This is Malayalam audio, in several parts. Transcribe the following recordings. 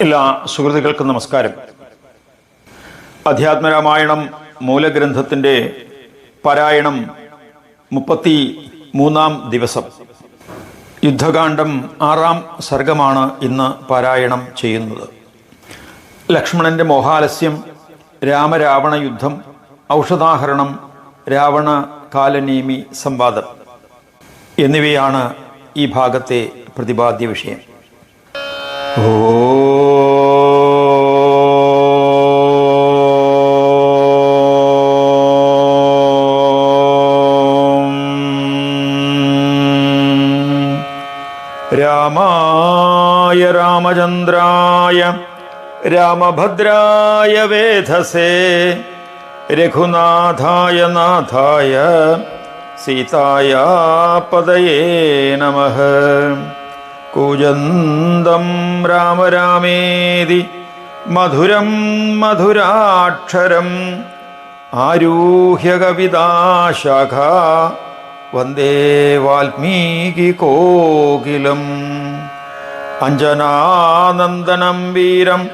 എല്ലാ സുഹൃത്തുക്കൾക്കും നമസ്കാരം. അധ്യാത്മരാമായണം മൂലഗ്രന്ഥത്തിന്റെ പാരായണം മുപ്പത്തി മൂന്നാം ദിവസം. യുദ്ധകാന്ഡം ആറാം സർഗമാണ് ഇന്ന് പാരായണം ചെയ്യുന്നത്. ലക്ഷ്മണന്റെ മോഹാലസ്യം രാമരാവണ യുദ്ധം ഔഷധാഹരണം രാവണ കാലനേമി സംവാദം എന്നിവയാണ് ഈ ഭാഗത്തെ പ്രതിപാദ്യ വിഷയം. രാമായ രാമചന്ദ്രായ രാമഭദ്രായ വേധസേ രഘുനാഥായ നാഥായ സീതായ പദയേ നമഃ. കൂജന്തം രാമ രാമേതി മധുരം മധുരാക്ഷരം ആരൂഹ്യ കവിതാശാഖ വന്ദേ വാൽമീകി കോകിലം. അഞ്ജനാനന്ദനം വീരം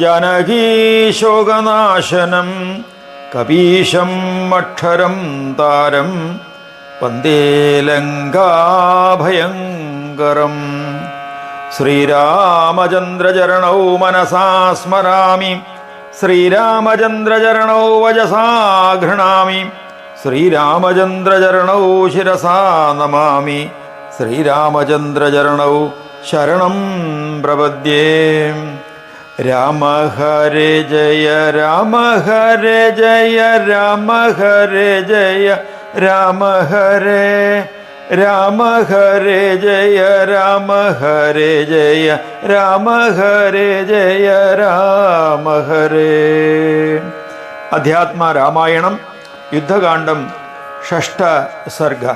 ജനകീശോകനാശനം കപീശം അക്ഷരം താരം വന്ദേ ലങ്കാഭയങ്കരം. ശ്രീരാമചന്ദ്രചരണൗ മനസാ സ്മരാമി ശ്രീരാമചന്ദ്രചരണൗ വജസാ ഘൃണാമി ശ്രീരാമചന്ദ്രചരണൗ ശിരസാ നമാമി. ശ്രീരാമചന്ദ്രചരണൗ ശരണം പ്രപദ്യേ. രാമ ഹരേ ജയ രാമ ഹരേ ജയ രാമ ഹരേ ജയ രാമ ഹരേ. രാമ ഹരേ ജയ രാമ ഹരേ ജയ രാമ ഹരേ ജയ രാമ ഹരേ. അധ്യാത്മ രാമായണം യുദ്ധകാന്ഡം ഷഷ്ട സർഗ.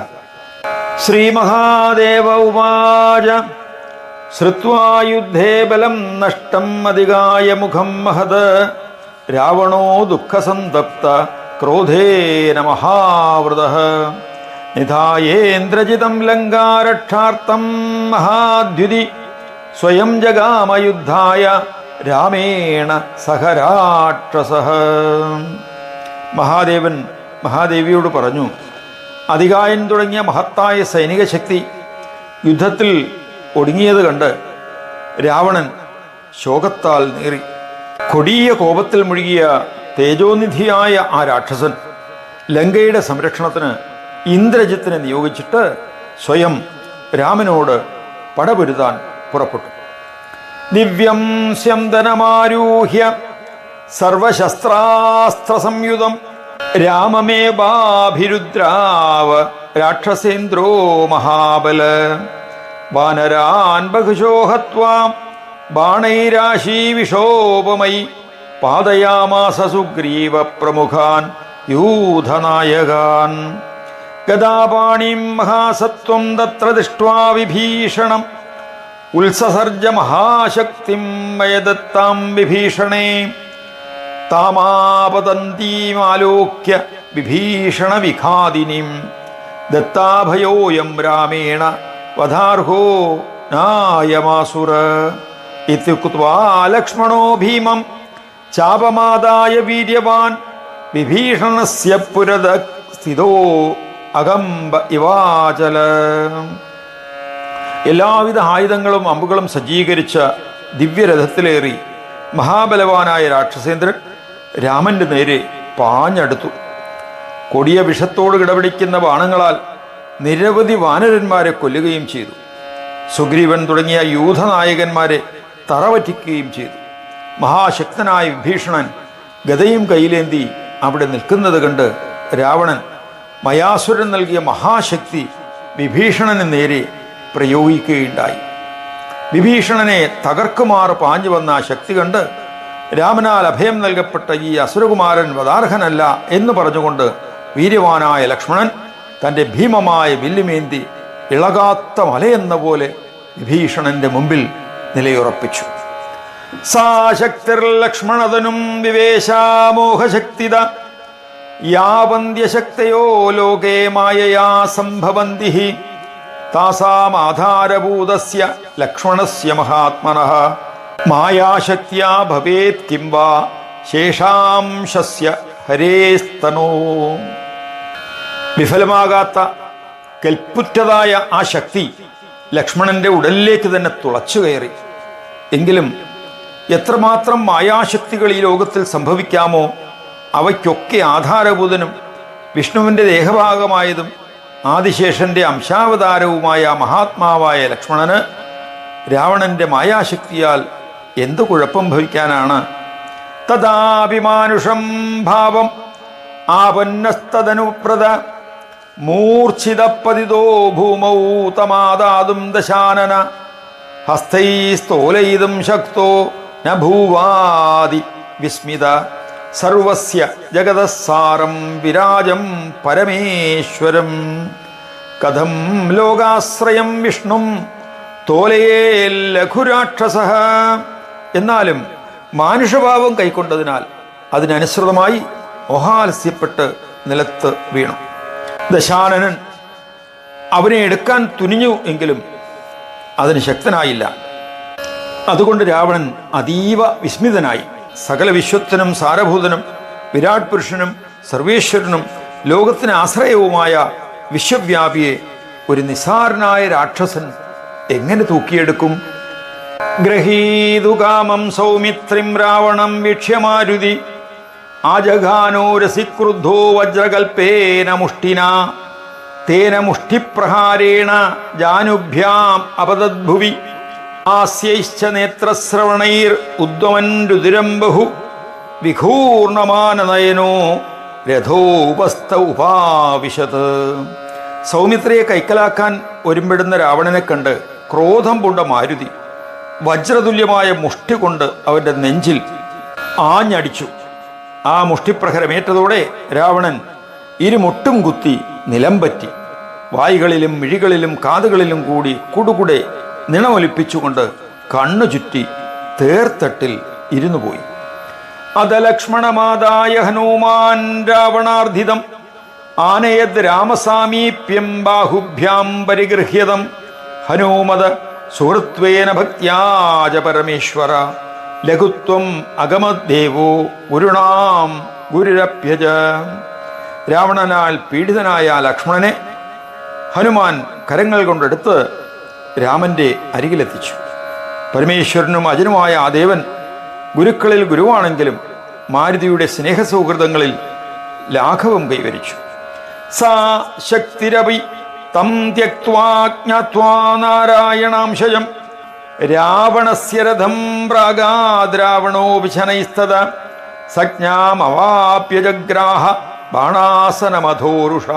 ശ്രീമഹാദേവ ഉവാച. ശ്രുവാ യുദ്ധേ ബലം നഷ്ടം അധികായ മുഖം മഹത്. രാവണോ ദുഃഖസന്തപ്ത ക്രോധേന മഹാവൃത നിധായേന്ദ്രജിതം ലങ്കാരക്ഷാർത്ഥം മഹാദ്യുതി. സ്വയം ജഗാമയുദ്ധായ രാമേണ സഹരാക്ഷസ. മഹാദേവൻ മഹാദേവിയോട് പറഞ്ഞു അധികായൻ തുടങ്ങിയ മഹത്തായ സൈനിക ശക്തി യുദ്ധത്തിൽ ഒടുങ്ങിയത് കണ്ട് രാവണൻ ശോകത്താൽ നേറി. കൊടിയ കോപത്തിൽ മുഴുകിയ തേജോനിധിയായ ആ രാക്ഷസൻ ലങ്കയുടെ സംരക്ഷണത്തിന് ഇന്ദ്രജിത്തിനെ നിയോഗിച്ചിട്ട് സ്വയം രാമനോട് പടപൊരുതാൻ പുറപ്പെട്ടു. ദിവ്യം സ്യന്തനമാരൂഹ്യ സർവശസ്ത്രാസ്ത്ര സംയുതം രാമമേവാഭിരുദ്രാവ രാക്ഷസേന്ദ്രോ മഹാബല. വാനരാൻ ബഹുശോഹത്വാം ബാണൈരാശി വിഷോപമൈ പാതയാമാസ സുഗ്രീവ പ്രമുഖാൻ യൂഥനായകാൻ ഗദാപാണിം മഹാസത്വം തത്ര ദൃഷ്ട്വാ വിഭീഷണം. ഉത്സസർജ മഹാശക്തിം മയദത്താം വിഭീഷണേ. താമാപതന്തീമാലോക്യ വിഭീഷണ വിഖാദിനീം ദത്താഭയോയം രാമേണ വധാർഹോ നായമാസുര. ലക്ഷ്മണോ ഭീമം ചാപമാതായ വീര്യവാൻ വിഭീഷണസ്യ പുരത സ്ഥിതോ അകമ്പ ഇവാചല. എല്ലാവിധ ആയുധങ്ങളും അമ്പുകളും സജ്ജീകരിച്ച ദിവ്യരഥത്തിലേറി മഹാബലവാനായ രാക്ഷസേന്ദ്രൻ രാമന്റെ നേരെ പാഞ്ഞടുത്തു. കൊടിയ വിഷത്തോട് കിടപിടിക്കുന്ന ബാണങ്ങളാൽ നിരവധി വാനരന്മാരെ കൊല്ലുകയും ചെയ്തു. സുഗ്രീവൻ തുടങ്ങിയ യൂഥനായകന്മാരെ തറവറ്റിക്കുകയും ചെയ്തു. മഹാശക്തനായ വിഭീഷണൻ ഗതയും കയ്യിലേന്തി അവിടെ നിൽക്കുന്നത് കണ്ട് രാവണൻ മയാസുരൻ നൽകിയ മഹാശക്തി വിഭീഷണന് നേരെ പ്രയോഗിക്കുകയുണ്ടായി. വിഭീഷണനെ തകർക്കുമാർ പാഞ്ഞു വന്ന ആ ശക്തി കണ്ട് രാമനാൽ അഭയം നൽകപ്പെട്ട ഈ അസുരകുമാരൻ വദാർഹനല്ല എന്ന് പറഞ്ഞുകൊണ്ട് വീര്യവാനായ ലക്ഷ്മണൻ തന്റെ ഭീമമായ വില്ലുമേന്തി ഇളകാത്ത മലയെന്ന പോലെ വിഭീഷണന്റെ മുമ്പിൽ നിലയുറപ്പിച്ചു. സാശക്തിർ ലക്ഷ്മണതനും വിവേശാമോഹശക്തിത യാവന്ത്യശക്തയോ ലോകേ മായയാ സംഭവന്തി താസാമാധാരഭൂതസ്യ ലക്ഷ്മണസ്യ മഹാത്മനഃ. മായാശക്തിയാ ഭവേത് കിംവാ ശേഷാംശസ്യ ഹരേസ്തനോ വിഫലമാകാത്ത കൽപ്പുറ്റതായ ആ ശക്തി ലക്ഷ്മണന്റെ ഉടലിലേക്ക് തന്നെ തുളച്ചു കയറി. എങ്കിലും എത്രമാത്രം മായാശക്തികൾ ഈ ലോകത്തിൽ സംഭവിക്കാമോ അവയ്ക്കൊക്കെ ആധാരഭൂതനും വിഷ്ണുവിന്റെ ദേഹഭാഗമായതും ആദിശേഷന്റെ അംശാവതാരവുമായ മഹാത്മാവായ ലക്ഷ്മണന് രാവണന്റെ മായാശക്തിയാൽ എന്തു കുഴപ്പം ഭവിക്കാനാണ്? തഥാഭിമാനുഷം ഭാവം ആപന്നസ്തനുപ്രത മൂർച്ഛിതപ്പതിതോ ഭൂമൗ തമാതാതും ദശാനന ഹസ്തൈസ്തോലയിതും ശക്തോ ന വിസ്മിത സർവസ്യ ജഗതസാരം വിരാജം പരമേശ്വരം കഥം ലോകാശ്രയം വിഷ്ണും തോലയേ ലഘുരാക്ഷസ എന്നാലും മാനുഷഭാവം കൈക്കൊണ്ടതിനാൽ അതിനനുസൃതമായി മോഹാലസ്യപ്പെട്ട് നിലത്ത് വീണു. ദശാനനൻ അവനെ എടുക്കാൻ തുനിഞ്ഞു എങ്കിലും അതിന് ശക്തനായില്ല. അതുകൊണ്ട് രാവണൻ അതീവ വിസ്മിതനായി. സകല വിശ്വത്തിനും സാരഭൂതനും വിരാട് പുരുഷനും സർവേശ്വരനും ലോകത്തിന് ആശ്രയവുമായ വിശ്വവ്യാപിയെ ഒരു നിസാരനായ രാക്ഷസൻ എങ്ങനെ തൂക്കിയെടുക്കും? ഗ്രഹീതു കാമം സൗമിത്രിം രാവണം വീക്ഷ്യമാരുതി. ആജഘാനോ രസിക്രുദ്ധോ വജ്രകൽപ്പേന മുഷ്ടിന. തേന മുഷ്ടിപ്രഹാരേണ ജാനുഭ്യാം അപതദ്ഭുവി ആസ്യൈശ്ച നേത്രശ്രവണൈർ ഉദ്വമൻ രുതിരം ബഹു. വിഘൂർണമാനനയനോ രഥോപസ്ഥ ഉപാവിശത്. സൗമിത്രയെ കൈക്കലാക്കാൻ ഒരുമ്പിടുന്ന രാവണനെ കണ്ട് ക്രോധം പൂണ്ട മാരുതി. വജ്രതുല്യമായ മുഷ്ടി കൊണ്ട് അവന്റെ നെഞ്ചിൽ ആഞ്ഞടിച്ചു. ആ മുഷ്ടിപ്രഹരമേറ്റതോടെ രാവണൻ ഇരുമുട്ടും കുത്തി നിലം പറ്റി. വായികളിലും മിഴികളിലും കാതുകളിലും കൂടി കുടുകുടെ നിണമൊലിപ്പിച്ചുകൊണ്ട് കണ്ണു ചുറ്റി തേർത്തട്ടിൽ ഇരുന്നു പോയി. അതലക്ഷ്മണമാതായ ഹനുമാൻ രാവണാർദ്ധിതം. ആനയത് രാമസാമീപ്യം ബാഹുഭ്യാം പരിഗൃഹ്യതം. ഹനുമത സുഹൃത്വേന ഭക്യാജ പരമേശ്വര. ലഘുത്വം അഗമദേവോ ഗുരുണാം ഗുരുരഭ്യജ. രാവണനാൽ പീഡിതനായ ലക്ഷ്മണനെ ഹനുമാൻ കരങ്ങൾ കൊണ്ടെടുത്ത് രാമന്റെ അരികിലെത്തിച്ചു. പരമേശ്വരനും അജനുമായ ആ ദേവൻ ഗുരുക്കളിൽ ഗുരുവാണെങ്കിലും മാരുതിയുടെ സ്നേഹസൗഹൃദങ്ങളിൽ ലാഘവം കൈവരിച്ചു. സാ ശക്തിരപി തം ത്യക്വാ ജ്ഞാത്വാ നാരായണാംശയം രാവണസ്യ രഥം പ്രാഗാദ്രാവണോപി സജ്ഞാമവാപ്യജഗ്രാഹ സജ്ഞാമവാപ്യ ജഗ്രാഹ ബാണാസനമധോരുഷ.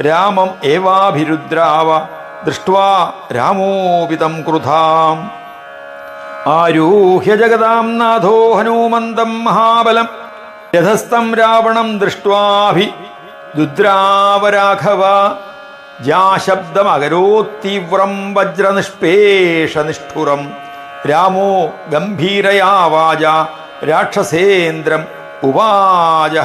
രാമം ഏവാഭിരുദ്രാവ. ദൃഷ്ട്വാ രാമോപിതം ക്രുധാം. ആരൂഹ്യ ജഗതാം നാഥോ ഹനുമന്തം മഹാബലം. രഥസ്ഥം രാവണം ദൃഷ്ട്വാഭി. ദുദ്രാവരാഘവ ജാശബ്ദമകരോത്തീവ്രം വജ്രനിഷ്പേഷ നിഷ്ഠുരം രാമോ ഗംഭീരയാ വാച രാക്ഷസേന്ദ്രം ഉവാച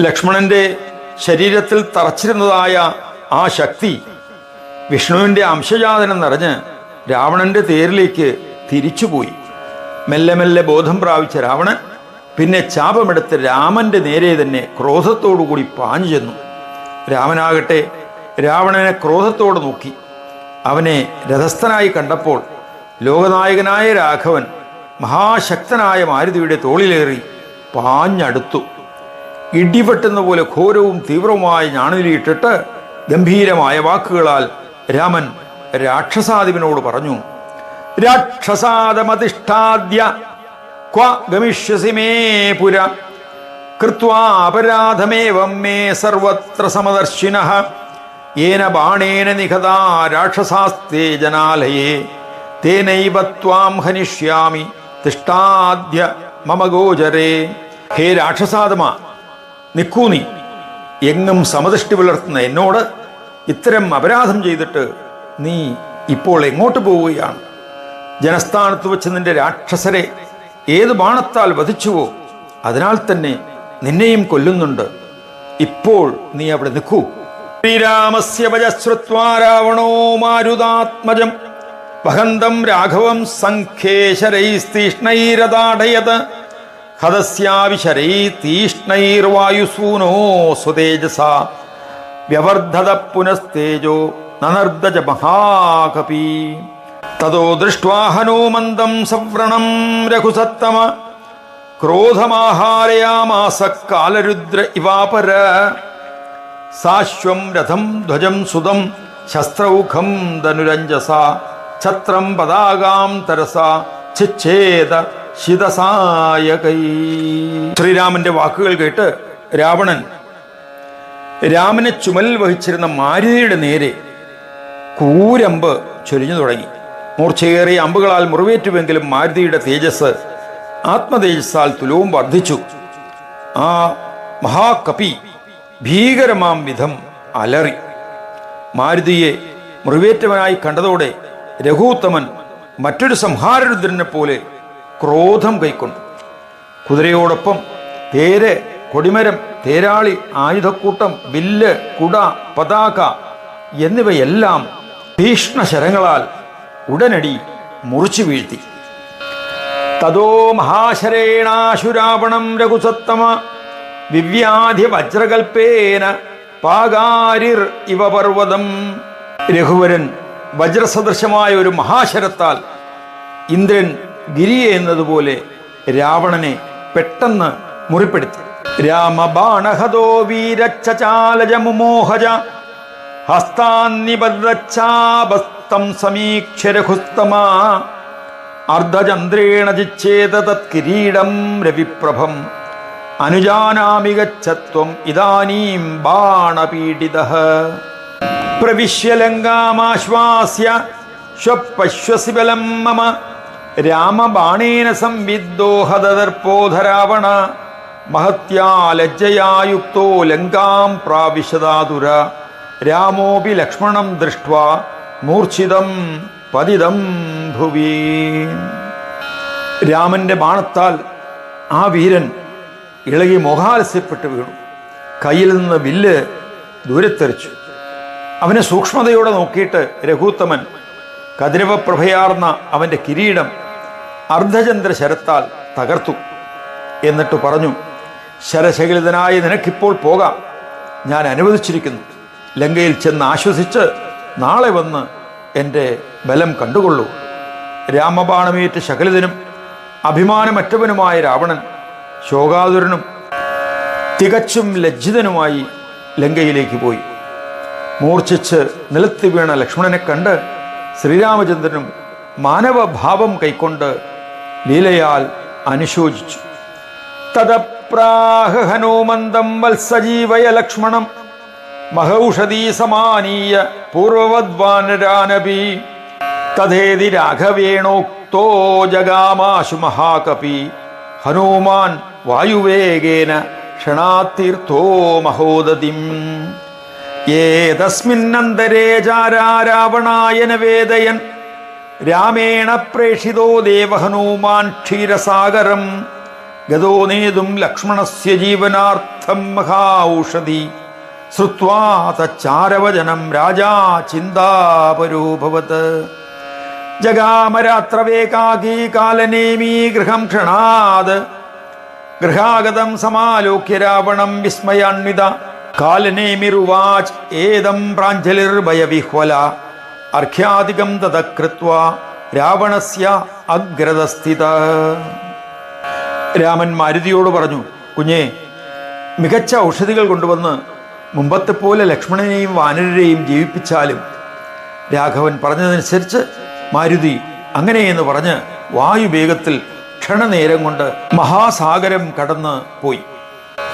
ലക്ഷ്മണന്റെ ശരീരത്തിൽ തറച്ചിരുന്നതായ ആ ശക്തി വിഷ്ണുവിന്റെ അംശജാതനം നിറഞ്ഞ് രാവണന്റെ തേരിലേക്ക് തിരിച്ചുപോയി. മെല്ലെ മെല്ലെ ബോധം പ്രാപിച്ച രാവണൻ പിന്നെ ചാപമെടുത്ത് രാമന്റെ നേരെ തന്നെ ക്രോധത്തോടുകൂടി പാഞ്ഞു ചെന്നു രാമനാകട്ടെ രാവണനെ ക്രോധത്തോടെ നോക്കി. അവനെ രഥസ്ഥനായി കണ്ടപ്പോൾ ലോകനായകനായ രാഘവൻ മഹാശക്തനായ മാരുതിയുടെ തോളിലേറി പാഞ്ഞടുത്തു. ഇടിവെട്ടുന്ന പോലെ ഘോരവും തീവ്രവുമായ ഞാണിലിയിട്ടിട്ട് ഗംഭീരമായ വാക്കുകളാൽ രാമൻ രാക്ഷസാദിവിനോട് പറഞ്ഞു രാക്ഷസാദമതിഷ്ഠാദ്യ ക്വ ഗമിഷ്യസി മേ പുര കൃത്വാപരാധമേവം മേ സർവത്ര സമദർശിന യേന ബാണേന നിഖതാ രാക്ഷസാസ്തേ ജനാലയേ തേനൈവ ത്വാം ഹനിഷ്യാമി തിഷ്ടാദ്യ മമ ഗോചരേ ഹേ രാക്ഷസാദമ നിൽക്കൂ നീ എങ്ങും സമദൃഷ്ടി പുലർത്തുന്ന എന്നോട് ഇത്തരം അപരാധം ചെയ്തിട്ട് നീ ഇപ്പോൾ എങ്ങോട്ട് പോവുകയാണ്? ജനസ്ഥാനത്ത് വെച്ച് നിന്റെ രാക്ഷസരെ ഏത് ബാണത്താൽ വധിച്ചുവോ അതിനാൽ തന്നെ നിന്നെയും കൊല്ലുന്നുണ്ട്. ഇപ്പോൾ നീ അവിടെ നിൽക്കൂ. ശ്രീരാമസ്യ മാരുതാത്മജം. വഹന്തം രാഘവം സംഖ്യേശരൈസ്തീഷ്ണൈരതാടയത് ഹതസ്യാവിശരൈ തീഷ്ണൈർവായുസൂനോ സ്വതേജസ. വ്യവർദ്ധത പുനസ്തേജോ നനർദ്ദജ മഹാകപി. തതോ ദൃഷ്ട്വാ ഹനുമന്തം സവ്രണം രഘുസത്തമ. ക്രോധമാഹാരയാമാസ കാലരുദ്ര ഇവാപര. സാശ്വം രഥം ധ്വജം സുതം ശസ്ത്രൗഖം ധനുരഞ്ജസ. ഛത്രം പതാകാം തരസ ഛിച്ഛേദ ശിതസായകൈ. ശ്രീരാമന്റെ വാക്കുകൾ കേട്ട് രാവണൻ രാമനെ ചുമൽ വഹിച്ചിരുന്ന മാരുതിയുടെ നേരെ കൂരമ്പ് ചൊരിഞ്ഞു തുടങ്ങി. മൂർച്ചയേറിയ അമ്പുകളാൽ മുറിവേറ്റുവെങ്കിലും മാരുതിയുടെ തേജസ് ആത്മതേജസ്സാൽ തുലവും വർദ്ധിച്ചു. ആ മഹാകപി ഭീകരമാം വിധം അലറി. മാരുതിയെ മുറിവേറ്റവനായി കണ്ടതോടെ രഘുത്തമൻ മറ്റൊരു സംഹാരരുദ്രനെ പോലെ ക്രോധം കൈക്കൊണ്ടു. കുതിരയോടൊപ്പം തേര് കൊടിമരം തേരാളി ആയുധക്കൂട്ടം വില്ല് കുട പതാക എന്നിവയെല്ലാം ഭീഷ്ണശരങ്ങളാൽ ഉടനടി മുറിച്ചു വീഴ്ത്തി. തതോ മഹാശരേണാശുരാവണം രഘുസത്തമ ദിവ്യാധി വജ്രകൽപ്പേന പാകാരിർ ഇവ പർവതം. രഘുവരൻ വജ്രസദൃശമായ ഒരു മഹാശരത്താൽ ഇന്ദ്രൻ ഗിരിയെ എന്നതുപോലെ രാവണനെ പെട്ടെന്ന് മുറിപ്പെടുത്തി. രാമബാണഹതോ വീരച്ചാലജമുമോഹജ മുമോഹജ ഹസ്താന്നിബദ്ധാബസ്തം സമീക്ഷ രഘുസ്തമാ. അർദ്ധചന്ദ്രേണ ചിച്ഛേത തത്കിരീടം രവിപ്രഭം. അനുജാനാമി ഗച്ഛത്വം ഇതാനീം ബാണപീഡിത. പ്രവിശ്യ ലങ്കാമാശ്വാസ്യ ശ്വപശ്വസിബലം മമ. രാമബാണേന സംവിദ്ധോ ഹതദർപ്പോധരാവണ. മഹത്യാ ലജ്ജയായുക്തോ ലങ്കാം പ്രാവിശദാതുര. രാമോപി ലക്ഷ്മണം ദൃഷ്ട്വാ മൂർച്ഛിതം പതിതം. ഭുവി രാമന്റെ ബാണത്താൽ ആ വീരൻ ഇളകി മോഹാലസ്യപ്പെട്ട് വീണു. കയ്യിൽ നിന്ന് വില്ല് ദൂരത്തെറിച്ചു. അവനെ സൂക്ഷ്മതയോടെ നോക്കിയിട്ട് രഘൂത്തമൻ കതിരവപ്രഭയാർന്ന അവന്റെ കിരീടം അർദ്ധചന്ദ്ര ശരത്താൽ തകർത്തു. എന്നിട്ട് പറഞ്ഞു ശരശകലിതനായ നിനക്കിപ്പോൾ പോകാം. ഞാൻ അനുവദിച്ചിരിക്കുന്നു. ലങ്കയിൽ ചെന്ന് ആശ്വസിച്ച് നാളെ വന്ന് എന്റെ ബലം കണ്ടുകൊള്ളൂ. രാമബാണമേറ്റ് ശകലിതനും അഭിമാനമറ്റവനുമായ രാവണൻ ശോകാതുരനും തികച്ചും ലജ്ജിതനുമായി ലങ്കയിലേക്ക് പോയി. മൂർച്ഛിച്ച് നിലത്ത് വീണ ലക്ഷ്മണനെ കണ്ട് ശ്രീരാമചന്ദ്രനും മാനവഭാവം കൈക്കൊണ്ട് ലീലയാൽ അനുശോചിച്ചു. തദപ്രാഹ ഹനുമന്തം വത്സജീവയ ലക്ഷ്മണം മഹൌഷധീ സമാനീയ പൂർവവദ്വാനരാനപി തഥേതി രാഘവേണോക്തോ ജഗാമാശു മഹാകപി. ഹനുമാൻ വായുവേഗേന ക്ഷണാത്തീർത്ഥോ മഹോദതിം. ഏതസ്മിന്നന്തരേ ചാരാരാവണായന വേദയൻ. രാമേണ പ്രേഷിതോ ദേവഹനുമാൻ ക്ഷീരസാഗരം. ഗതോ നേതും ലക്ഷ്മണസ്യ ജീവനാർത്ഥം മഹാൌഷധി ശ്രുവാ തച്ചാരവചനം രാജാ ചിന്താപരോഭവത് ജഗാമരാത്രവേകാകീ ഗൃഹം ക്ഷണാത്. ഗൃഹാഗതം സമാലോക്യ രാവണം വിസ്മയാന്വിത. കാലനേമിരുവാച് ഏതം പ്രാഞ്ജലിർഭയവിഹ്വല. അർഘ്യാധികം തത രാവണസ്യ അഗ്രതസ്ഥിത. രാമൻ മാരുതിയോട് പറഞ്ഞു കുഞ്ഞേ മികച്ച ഔഷധികൾ കൊണ്ടുവന്ന് മുമ്പത്തെ പോലെ ലക്ഷ്മണനെയും വാനരരെയും ജീവിപ്പിച്ചാലും രാഘവൻ പറഞ്ഞതനുസരിച്ച് മാരുതി അങ്ങനെയെന്ന് പറഞ്ഞ് വായുവേഗത്തിൽ ക്ഷണനേരം കൊണ്ട് മഹാസാഗരം കടന്ന് പോയി.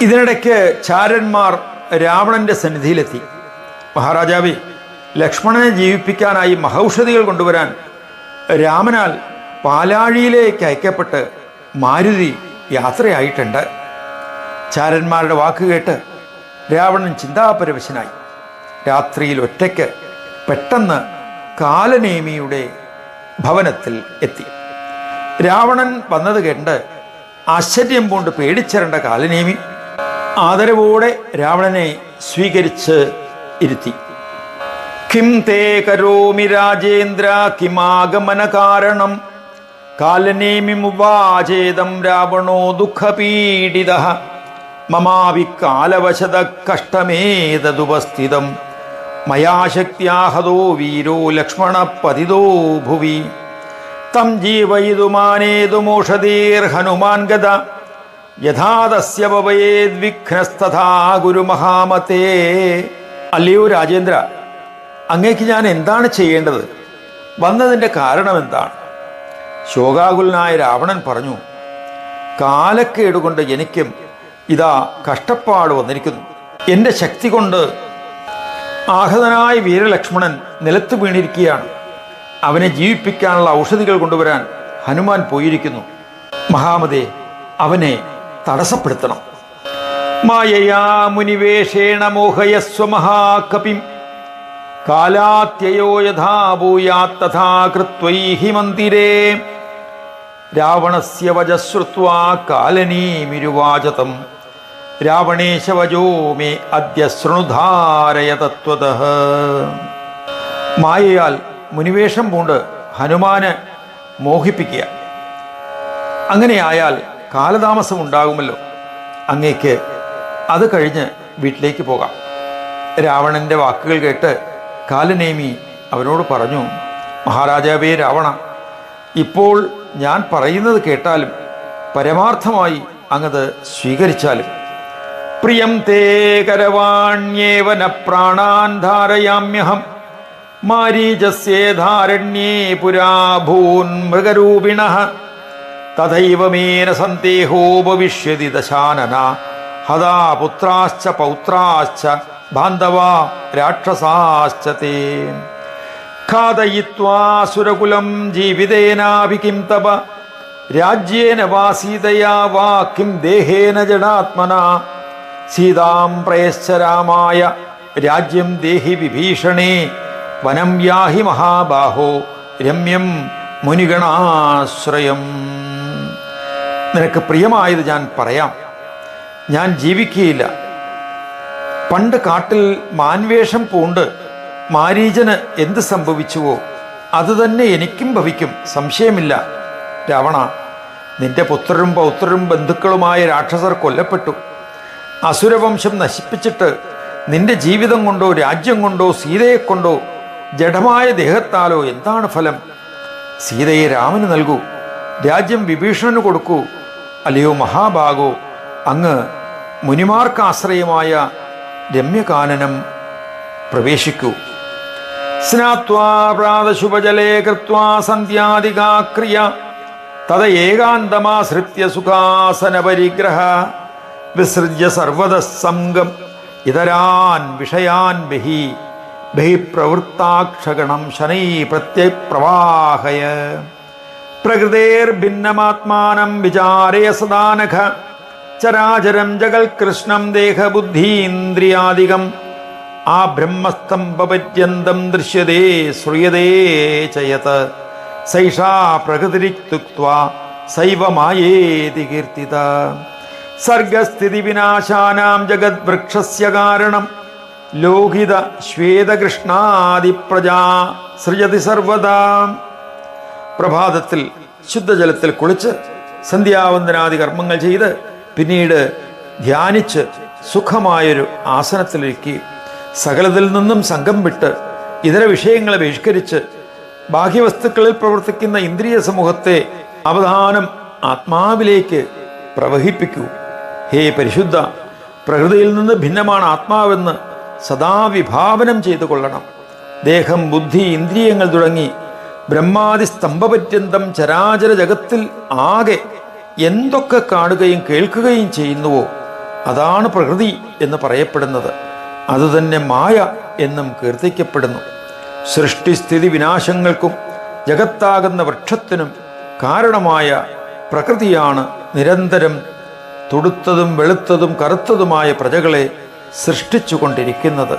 ഇതിനിടയ്ക്ക് ചാരന്മാർ രാവണന്റെ സന്നിധിയിലെത്തി. മഹാരാജാവേ ലക്ഷ്മണനെ ജീവിപ്പിക്കാനായി മഹൌഷധികൾ കൊണ്ടുവരാൻ രാമനാൽ പാലാഴിയിലേക്ക് അയക്കപ്പെട്ട് മാരുതി യാത്രയായിട്ടുണ്ട്. ചാരന്മാരുടെ വാക്ക് കേട്ട് രാവണൻ ചിന്താപരവശനായി. രാത്രിയിൽ ഒറ്റയ്ക്ക് പെട്ടെന്ന് കാലനേമിയുടെ ഭവനത്തിൽ എത്തി. രാവണൻ വന്നത് കണ്ട് ആശ്ചര്യം കൊണ്ട് പേടിച്ചിരണ്ട കാലനേമി. ആദരവോടെ രാവണനെ സ്വീകരിച്ച് ഇരുത്തി. കിം തേ കരോമി രാജേന്ദ്ര കിമാഗമന കാരണം. കാലനേമിമുവാചേതം രാവണോ ദുഃഖപീഡിത. മമാവി കാലവശത കഷ്ടമേതതുപസ്ഥിതം മയാ ശക്തിയാഹതോ വീരോ ലക്ഷ്മണ പതിതോ ഭുവി. തം ജീവയിതുമാനേതുമോഷധീർഹനുമാൻ ഗത. യഥാതസ്യ പവയേദ്വിഘ്നസ്തഥാ ഗുരുമഹാമതേ. അല്ലയോ രാജേന്ദ്ര അങ്ങേക്ക് ഞാൻ എന്താണ് ചെയ്യേണ്ടത്? വന്നതിന്റെ കാരണം എന്താണ് ശോകാകുലനായ രാവണൻ പറഞ്ഞു കാലക്കേടുകൊണ്ട് എനിക്കും ഇതാ കഷ്ടപ്പാട് വന്നിരിക്കുന്നു. എന്റെ ശക്തി കൊണ്ട് ആഹതനായ വീരലക്ഷ്മണൻ നിലത്ത് വീണിരിക്കുകയാണ്. അവനെ ജീവിപ്പിക്കാനുള്ള ഔഷധികൾ കൊണ്ടുവരാൻ ഹനുമാൻ പോയിരിക്കുന്നു. മഹാമതേ അവനെ തടസ്സപ്പെടുത്തണം. മായയാ മുനിവേഷേണ മോഹയസ്വ മഹാകപി. കാലാത്യയോ യഥാ ഭൂയാത് തഥാ മന്ദിരേ രാവണസ്യ വജശ്രുത്വാ കാലനീമിരുവാചതം. രാവണേശ വജോ മേ അദ്യ ശൃണുധാരയ തത്വത. മായയാൽ മുനിവേഷം പൂണ്ട് ഹനുമാന് മോഹിപ്പിക്കുക. അങ്ങനെയായാൽ കാലതാമസം ഉണ്ടാകുമല്ലോ. അങ്ങേക്ക് അത് കഴിഞ്ഞ് വീട്ടിലേക്ക് പോകാം. രാവണന്റെ വാക്കുകൾ കേട്ട് കാലനേമി അവനോട് പറഞ്ഞു മഹാരാജാവേ രാവണ ഇപ്പോൾ ഞാൻ പറയുന്നത് കേട്ടാലും പരമാർത്ഥമായി അങ്ങത് സ്വീകരിച്ചാലും പ്രിയം തേ കരവാണ്യേവന പ്രാണാൻ ധാരയാമ്യഹം. മാരീചസ്യേധാരണ്യേ പുരാ ഭൂൻ മൃഗരൂപിണ. തഥൈവ മേന സന്ദേഹോപവിഷ്യതി ദശാനന. ഹതാ പുത്രാശ്ച പൗത്രാശ്ച ബാന്ധവാ രാക്ഷസാശ്ച തേ. ഖാദയിത്വാസുരകുലം കിം തപ. രാജ്യേന വാസീതയാ വാ കിം ദേഹേന ജഡാത്മന. സീതാം പ്രയശ്ചരാമായ രാജ്യം ദേഹി വിഭീഷണേ. വനം യാഹി മഹാബാഹോ രമ്യം മുനിഗണാശ്രയം. നിനക്ക് പ്രിയമായത് ഞാൻ പറയാം. ഞാൻ ജീവിക്കുകയില്ല. പണ്ട് കാട്ടിൽ മാൻവേഷം പൂണ്ട് മാരീചന് എന്ത് സംഭവിച്ചുവോ അതുതന്നെ എനിക്കും ഭവിക്കും. സംശയമില്ല. രാവണ നിന്റെ പുത്രരും പൗത്രരും ബന്ധുക്കളുമായ രാക്ഷസർ കൊല്ലപ്പെട്ടു. അസുരവംശം നശിപ്പിച്ചിട്ട് നിന്റെ ജീവിതം കൊണ്ടോ രാജ്യം കൊണ്ടോ സീതയെ കൊണ്ടോ ജഡമായ ദേഹത്താലോ എന്താണ് ഫലം? സീതയെ രാമന് നൽകൂ രാജ്യം വിഭീഷണന് കൊടുക്കൂ അല്ലയോ മഹാഭാഗോ അങ്ങ് മുനിമാർക്ക് ആശ്രയമായ രമ്യകാനനം പ്രവേശിക്കൂ. സ്നാത്വാ പ്രാതശുഭജലേ കൃത്വാ സന്ധ്യാദികാക്രിയ തത ഏകാന്തമാശ്രിത്യ സുഖാസന പരിഗ്രഹ വിസൃജ്യ സർവത സംഗം ഇതരാൻ വിഷയാൻ ബഹി ബഹി പ്രവൃത്താക്ഷഗണം ശനൈ പ്രത്യപ്രവാഹയ. പ്രകൃതേർഭിന്നമാത്മാനം വിചാരയ സദാനഘ ചരാചരം ജഗൽകൃഷ്ണം ദേഹബുദ്ധീന്ദ്രിയാദികം ആ ബ്രഹ്മസ്തംഭപര്യന്തം ദൃശ്യതേ ശ്രൂയതേ ചയത് സൈഷാ പ്രകൃതിരിക്തുക്വാ സൈവമായേതി കീർത്തിത. സർഗസ്ഥിതി വിനാശാനാം ജഗത് വൃക്ഷസ്യ കാരണം. ലോഹിത ശ്വേതകൃഷ്ണാദിപ്രജാ സൃജതി സർവദാ. പ്രഭാതത്തിൽ ശുദ്ധജലത്തിൽ കുളിച്ച് സന്ധ്യാവന്ദനാദി കർമ്മങ്ങൾ ചെയ്ത് പിന്നീട് ധ്യാനിച്ച് സുഖമായൊരു ആസനത്തിലിരിക്കുകയും സകലത്തിൽ നിന്നും സംഘം വിട്ട് ഇതര വിഷയങ്ങളെ ബഹിഷ്കരിച്ച് ബാഹ്യവസ്തുക്കളിൽ പ്രവർത്തിക്കുന്ന ഇന്ദ്രിയ സമൂഹത്തെ അവധാനം ആത്മാവിലേക്ക് പ്രവഹിപ്പിക്കൂ. ഹേ പരിശുദ്ധ പ്രകൃതിയിൽ നിന്ന് ഭിന്നമാണ് ആത്മാവെന്ന് സദാ വിഭാവനം ചെയ്തു കൊള്ളണം. ദേഹം ബുദ്ധി ഇന്ദ്രിയങ്ങൾ തുടങ്ങി ബ്രഹ്മാതി സ്തംഭപര്യന്തം ചരാചര ജഗത്തിൽ ആകെ എന്തൊക്കെ കാണുകയും കേൾക്കുകയും ചെയ്യുന്നുവോ അതാണ് പ്രകൃതി എന്ന് പറയപ്പെടുന്നത്. അതുതന്നെ മായ എന്നും കീർത്തിക്കപ്പെടുന്നു. സൃഷ്ടിസ്ഥിതി വിനാശങ്ങൾക്കും ജഗത്താകുന്ന വൃക്ഷത്തിനും കാരണമായ പ്രകൃതിയാണ് നിരന്തരം തുടുത്തതും വെളുത്തതും കറുത്തതുമായ പ്രജകളെ സൃഷ്ടിച്ചുകൊണ്ടിരിക്കുന്നത്.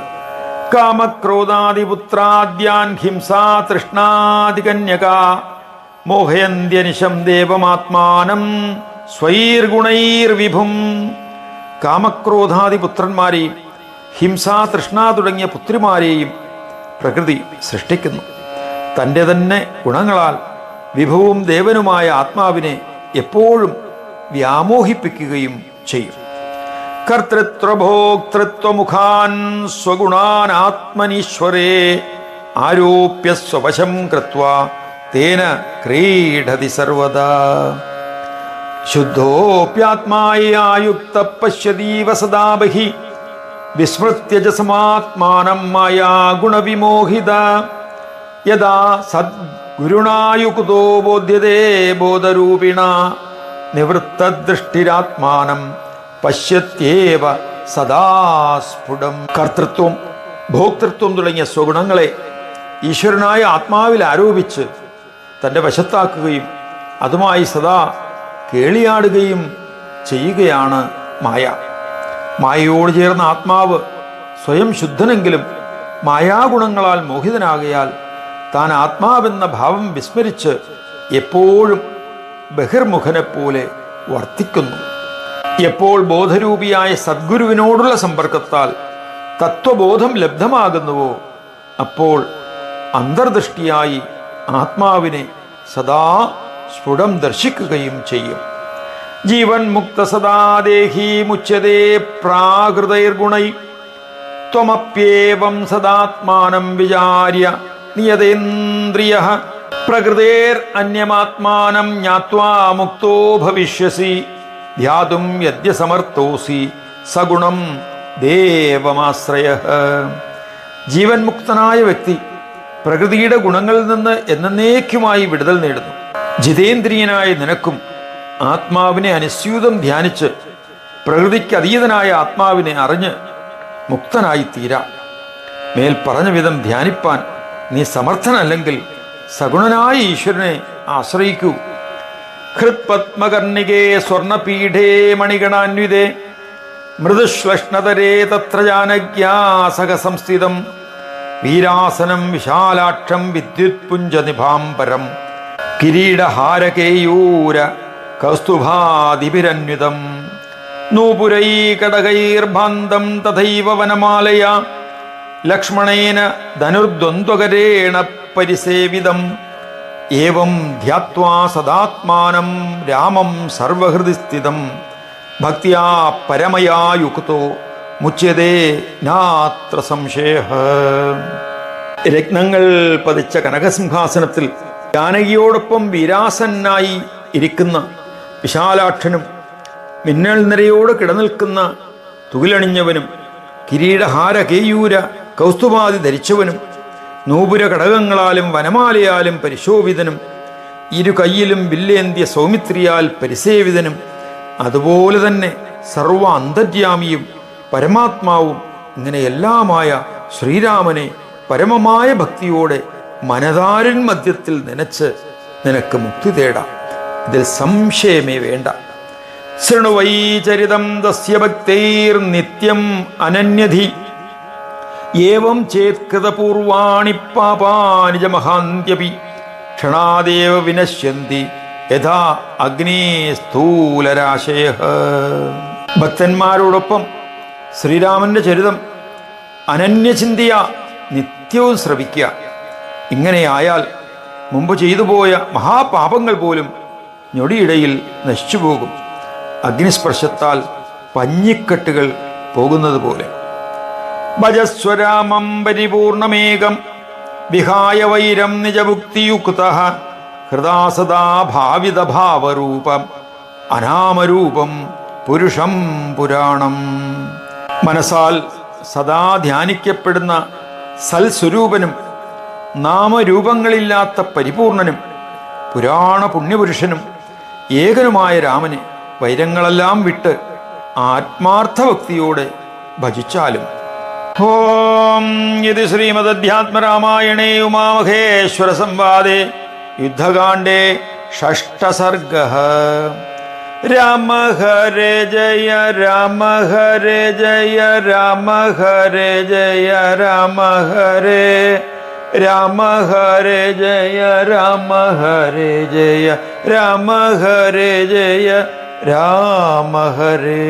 കാമക്രോധാദിപുത്രാദ്യാൻ ഹിംസാ തൃഷ്ണാദികന്യക മോഹയന്ത്യനിശം ദേവമാത്മാനം സ്വൈർഗുണൈർവിഭും. കാമക്രോധാദി പുത്രന്മാരെയും ഹിംസാ തൃഷ്ണ തുടങ്ങിയ പുത്രിമാരെയും പ്രകൃതി സൃഷ്ടിക്കുന്നു. തന്റെ തന്നെ ഗുണങ്ങളാൽ വിഭവും ദേവനുമായ ആത്മാവിനെ എപ്പോഴും വ്യാമോഹിപ്പിക്കുകയും ചെയ്യും. കർത്തൃത്വഭോക്തൃത്വമുഖാൻ സ്വഗുണാൻ ആത്മനീശ്വരേ ആരോപ്യ സ്വവശം കൃത്വ തേന ക്രീഡതി സർവദാ. ശുദ്ധോപ്യാത്മായുക്ത പശ്യതീവ സദാ ബഹി. വിസ്മൃത്യ ച സമാത്മാനം മായാ ഗുണവിമോഹിത. യഥാ സദ്ഗുരുണായുക്തോ ബോധ്യതേ ബോധരൂപിണ. നിവൃത്തദൃഷ്ടിരാത്മാനം പശ്യത്യേവ സദാസ്ഫുടം. കർത്തൃത്വം ഭോക്തൃത്വം തുടങ്ങിയ സ്വഗുണങ്ങളെ ഈശ്വരനായ ആത്മാവിൽ ആരോപിച്ച് തന്റെ വശത്താക്കുകയും അതുമായി സദാ കേളിയാടുകയും ചെയ്യുകയാണ് മായ. മായയോട് ചേർന്ന ആത്മാവ് സ്വയം ശുദ്ധനെങ്കിലും മായാഗുണങ്ങളാൽ മോഹിതനാകയാൽ താൻ ആത്മാവെന്ന ഭാവം വിസ്മരിച്ച് എപ്പോഴും ബഹിർമുഖനെപ്പോലെ വർത്തിക്കുന്നു. എപ്പോൾ ബോധരൂപിയായ സദ്ഗുരുവിനോടുള്ള സമ്പർക്കത്താൽ തത്വബോധം ലബ്ധമാകുന്നുവോ അപ്പോൾ അന്തർദൃഷ്ടിയായി ആത്മാവിനെ സദാ സ്ഫുടം ദർശിക്കുകയും ചെയ്യും. ജീവൻ മുക്ത സദാ ദേഹി മുച്യതേ പ്രാകൃതൈർഗുണൈ. ത്വമപ്യേവം സദാത്മാനം വിചാര്യ നിയതേന്ദ്രിയ പ്രകൃതേർ അന്യമാത്മാനം ജ്ഞാത്വാ മുക്തോ ഭവിഷ്യസി ധ്യാതും യദ്യ സമർത്ഥോസി സഗുണം ദേവമാശ്രയ. ജീവൻ മുക്തനായ വ്യക്തി പ്രകൃതിയുടെ ഗുണങ്ങളിൽ നിന്ന് എന്നേക്കുമായി വിടുതൽ നേടുന്നു. ജിതേന്ദ്രിയനായ നിനക്കും ആത്മാവിനെ അനുസ്യൂതം ധ്യാനിച്ച് പ്രകൃതിക്ക് അതീതനായ ആത്മാവിനെ അറിഞ്ഞ് മുക്തനായി തീരാ മേൽ പറഞ്ഞ വിധം ധ്യാനിപ്പാൻ നീ സമർത്ഥനല്ലെങ്കിൽ സഗുണനായ ഈശ്വരനെ ആശ്രയിക്കൂ. ഹൃത്പത്മകർണികേ സ്വർണപീഠേ മണിഗണാന്വിതേ മൃദുശ്ലഷ്ണതരേ തത്ര ജാനജ്ഞാസക സംസ്ഥിതം വീരാസനം വിശാലാക്ഷം വിദ്യുത്പുഞ്ചനിഭാംബരം കിരീടഹാരകേയൂര കൗസ്തുഭാതിപിരന്വിതം നൂപുരൈകടകൈർഭാന്തം തഥൈവ വനമാലയ ലക്ഷ്മണേന ധനുർദ്വന്ദ്വകരേണ പരിസേവിതം. ഏവം ധ്യാത്വാ സദാത്മാനം രാമം സർവഹൃദി സ്ഥിതം. ഭക്തിയാ പരമയാ യുക്തോ മുച്യതേ നാത്ര സംശയ. രത്നങ്ങൾ പതിച്ച കനകസിംഹാസനത്തിൽ ജാനകിയോടൊപ്പം വീരാസനായി ഇരിക്കുന്ന വിശാലാക്ഷനും മിന്നൽ നിരയോട് കിടനിൽക്കുന്ന തുകിലണിഞ്ഞവനും കിരീടഹാര കേയൂര കൗസ്തുഭാതി ധരിച്ചവനും നൂപുര ഘടകങ്ങളാലും വനമാലയാലും പരിശോഭിതനും ഇരു കൈയിലും വില്ലേന്തിയ സൗമിത്രിയാൽ പരിസേവിതനും അതുപോലെ തന്നെ സർവ അന്തര്യാമിയും പരമാത്മാവും ഇങ്ങനെ എല്ലാമായ ശ്രീരാമനെ പരമമായ ഭക്തിയോടെ മനതാരൻ മധ്യത്തിൽ നനച്ച് നിനക്ക് മുക്തി തേടാം. ഇതിൽ സംശയമേ വേണ്ട. ശൃണുവൈചരിതം തസ്യ ഭക്തൈർ നിത്യം അനന്യധി. ഏവം ചേത്കൃതപൂർവാണി പാപാനിജ മഹാന്ത്യപി ക്ഷണാദേവ വിനശ്യന്തി യഥാ അഗ്നേ സ്ഥൂലരാശയ ഭക്തന്മാരോടൊപ്പം ശ്രീരാമന്റെ ചരിതം അനന്യചിന്തിയ നിത്യവും ശ്രവിക്കുക. ഇങ്ങനെയായാൽ മുമ്പ് ചെയ്തു പോയ മഹാപാപങ്ങൾ പോലും ഞൊടിയിടയിൽ നശിച്ചുപോകും. അഗ്നിസ്പർശത്താൽ പഞ്ഞിക്കെട്ടുകൾ പോകുന്നത് പോലെ. ഭജസ്വരാമം പരിപൂർണമേകം. വിഹായ വൈരം നിജമുക്തിയുക്ത ഹൃദാസദാ ഭാവിത ഭാവരൂപം അനാമരൂപം പുരുഷം പുരാണം. മനസ്സാൽ സദാ ധ്യാനിക്കപ്പെടുന്ന സൽസ്വരൂപനും നാമരൂപങ്ങളില്ലാത്ത പരിപൂർണനും പുരാണ പുണ്യപുരുഷനും ഏകനുമായ രാമനെ വൈരങ്ങളെല്ലാം വിട്ട് ആത്മാർത്ഥഭക്തിയോടെ ഭജിച്ചാലും ഓം ഇത് ശ്രീമദ്ധ്യാത്മരാമായണേ ഉമാമഹേശ്വര സംവാദേ യുദ്ധകാണ്ഡേ ഷഷ്ടസർഗ. രാമ ഹരേ ജയ രാമ ഹരേ ജയ രാമ ഹരേ ജയ രാമ ഹരേ രാമ ഹരേ ജയ രാമ ഹരേ ജയ രാമ ഹരേ ജയ രാമ ഹരേ.